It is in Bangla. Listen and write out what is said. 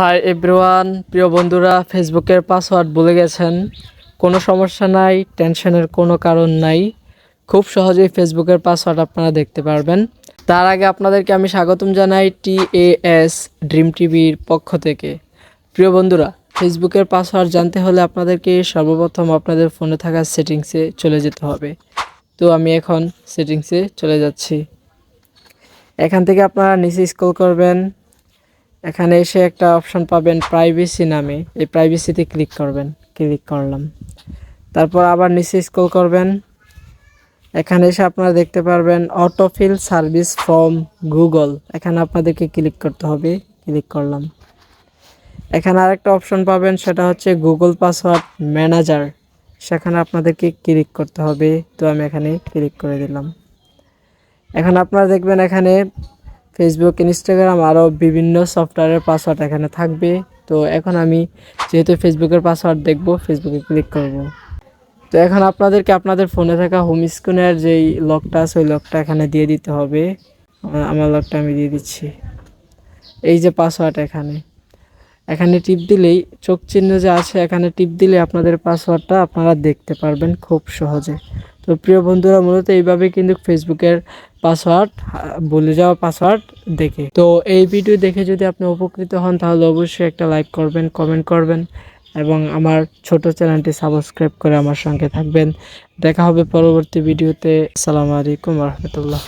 হাই এভরিওয়ান প্রিয় বন্ধুরা ফেসবুকের পাসওয়ার্ড ভুলে গেছেন। কোনো সমস্যা নাই টেনশনের কোনো কারণ নাই। খুব সহজেই ফেসবুকের পাসওয়ার্ড আপনারা দেখতে পারবেন। তার আগে আপনাদেরকে আমি স্বাগতম জানাই টি এ এস ড্রিম টিভির পক্ষ থেকে। প্রিয় বন্ধুরা ফেসবুকের পাসওয়ার্ড জানতে হলে আপনাদেরকে সর্বপ্রথম আপনাদের ফোনে থাকা সেটিংসে চলে যেতে হবে। তো আমি এখন সেটিংসে চলে যাচ্ছি। এখান থেকে আপনারা নিচে স্ক্রল করবেন। এখানে এসে একটা অপশন পাবেন প্রাইভেসি নামে। এই প্রাইভেসিতে ক্লিক করবেন ক্লিক করলাম। তারপর আবার নিচে স্ক্রল করবেন। এখানে এসে আপনারা দেখতে পারবেন অটোফিল সার্ভিস ফ্রম গুগল এখানে আপনাদেরকে ক্লিক করতে হবে ক্লিক করলাম। এখানে আরেকটা অপশন পাবেন, সেটা হচ্ছে গুগল পাসওয়ার্ড ম্যানেজার সেখানে আপনাদেরকে ক্লিক করতে হবে। তো আমি এখানে ক্লিক করে দিলাম। এখন আপনারা দেখবেন এখানে ফেসবুক ইনস্টাগ্রাম আরও বিভিন্ন সফটওয়্যারের পাসওয়ার্ড এখানে থাকবে। তো এখন আমি যেহেতু ফেসবুকের পাসওয়ার্ড দেখব ফেসবুকে ক্লিক করব। তো এখন আপনাদেরকে আপনাদের ফোনে থাকা হোম স্ক্রিনের যেই লকটা আছে, ওই লকটা এখানে দিয়ে দিতে হবে। আমার লকটা আমি দিয়ে দিচ্ছি। এই যে পাসওয়ার্ড এখানে। এখানে টিপ দিলেই চোখ চিহ্ন যে আছে, এখানে টিপ দিলে আপনাদের পাসওয়ার্ডটা আপনারা দেখতে পারবেন খুব সহজে। তো প্রিয় বন্ধুরা, মূলত এইভাবে কিন্তু ফেসবুকের পাসওয়ার্ড বলে যাওয়া পাসওয়ার্ড দেখে। তো এই ভিডিও দেখে যদি আপনি উপকৃত হন, তাহলে অবশ্যই একটা লাইক করবেন, কমেন্ট করবেন এবং আমার ছোট চ্যানেলটি সাবস্ক্রাইব করে আমার সঙ্গে থাকবেন। দেখা হবে পরবর্তী ভিডিওতে। আসসালামু আলাইকুম রহমতুল্লাহ।